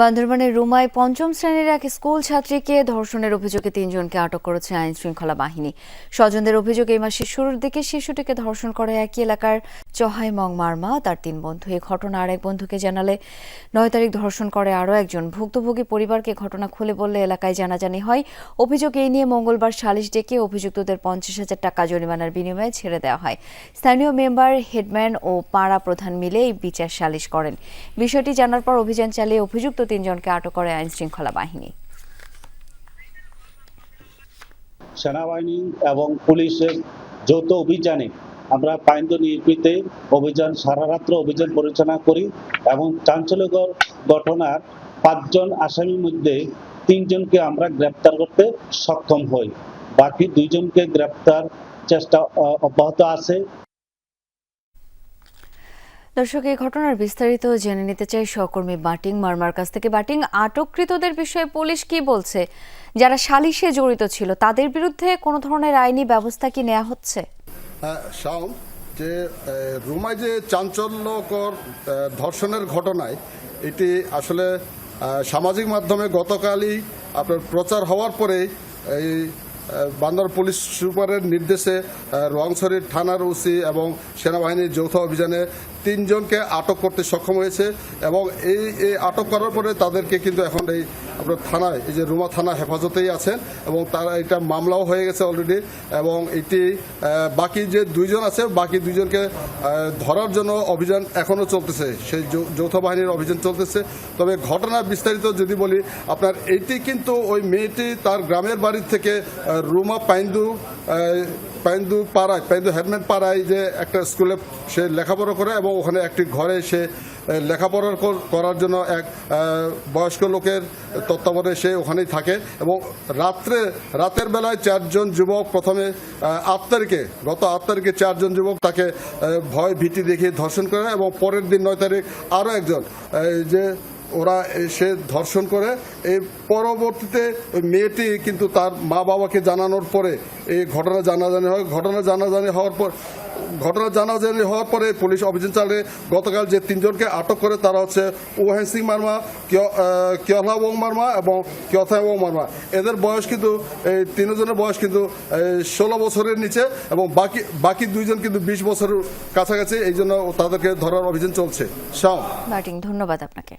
বান্দরবানের রুমায় পঞ্চম শ্রেণির এক স্কুল ছাত্রীকে ধর্ষণের অভিযোগে তিনজনকে আটক করেছে আইন শৃঙ্খলা বাহিনী। স্বজনদের অভিযোগ, এই মাসের শুরুর দিকে শিশুটিকে ধর্ষণ করে একই এলাকার চহাই মং মারমা, তার তিন বন্ধু। এই ঘটনা এক বন্ধুকে জানালে নয় তারিখ ধর্ষণ করে আরও একজন। ভুক্তভোগী পরিবারকে ঘটনা খুলে বললে এলাকায় জানাজানি হয়। অভিযোগ এই নিয়ে মঙ্গলবার সালিশ ডেকে অভিযুক্তদের পঞ্চাশ হাজার টাকা জরিমানার বিনিময়ে ছেড়ে দেওয়া হয়। স্থানীয় মেম্বার, হেডম্যান ও পাড়া প্রধান মিলে এই বিচার সালিশ করেন। বিষয়টি জানার পর অভিযান চালিয়ে অভিযুক্ত তিনজনকে আটক করে আইন শৃঙ্খলা বাহিনী। সেনাবাহিনী এবং পুলিশের যৌথ অভিযানে আমরা পাইন্দ নির্বিতে অভিযান সারা রাত্র অভিযান পরিচালনা করি এবং চাঞ্চল্যকর ঘটনার পাঁচজন আসামির মধ্যে তিনজনকে আমরা গ্রেপ্তার করতে সক্ষম হই। বাকি দুইজনকে গ্রেপ্তার চেষ্টা অব্যাহত আছে। দর্শক, এই ঘটনার বিস্তারিত জেনে নিতে চাই সহকর্মী বাটিং মার্মার কাছ থেকে। বাটিং, আটককৃতদের বিষয়ে পুলিশ কি বলছে? যারা সালিশে জড়িত ছিল, তাদের বিরুদ্ধে কোনো ধরনের আইনি ব্যবস্থা কি নেওয়া হচ্ছে? শাওন, যে রুমায় যে চাঞ্চল্যকর ধর্ষণের ঘটনায় এটি আসলে সামাজিক মাধ্যমে গতকালই আপনার প্রচার হওয়ার পরে এই বান্দর পুলিশ সুপারের নির্দেশে রোয়াংছড়ির থানার ওসি এবং সেনাবাহিনীর যৌথ অভিযানে তিনজনকে আটক করতে সক্ষম হয়েছে এবং এই এই আটক করার পরে তাদেরকে কিন্তু এখন এই আপনার থানায়, এই যে রুমা থানা হেফাজতেই আছেন এবং তারা এটা মামলাও হয়ে গেছে অলরেডি এবং এটি বাকি যে দুইজন আছে, বাকি দুইজনকে ধরার জন্য অভিযান এখনও চলতেছে। সেই যৌথ বাহিনীর অভিযান চলতেছে। তবে ঘটনা বিস্তারিত যদি বলি, আপনার এইটি কিন্তু ওই মেয়েটি তার গ্রামের বাড়ির থেকে রুমা পাইন্দু পাইন্দু পাড়ায় পাইন্দু হেডম্যান পাড়ায় যে একটা স্কুলে সে লেখাপড়া করে এবং ওখানে একটি ঘরে সে লেখাপড়া কর- করার জন্য এক বয়স্ক লোকের তত্ত্বাবধানে সে ওখানেই থাকে এবং রাত্রে, রাতের বেলায় চারজন যুবক প্রথমে আট তারিখে, গত আট তারিখে চারজন যুবক তাকে ভয় ভীতি দেখিয়ে ধর্ষণ করে এবং পরের দিন নয় তারিখ আরও একজন যে ওরা সে ধর্ষণ করে। এই পরবর্তীতে ওই মেয়েটি কিন্তু তার মা বাবাকে জানানোর পরে, এই ঘটনা জানাজানি হয়। ঘটনা জানাজানি হওয়ার পর, ঘটনা জানাজানি হওয়ার পরে পুলিশ অভিযান চালিয়ে গতকাল যে তিনজনকে আটক করে তারা হচ্ছে ওহেন সিং মার্মা কিয়লা ওং মার্মা এবং কিয়থাই ওং মার্মা। এদের বয়স কিন্তু, এই তিনজনের বয়স কিন্তু ষোলো বছরের নিচে এবং বাকি বাকি দুইজন কিন্তু বিশ বছরের কাছাকাছি। এই জন্য তাদেরকে ধরার অভিযান চলছে। শাম ধন্যবাদ আপনাকে।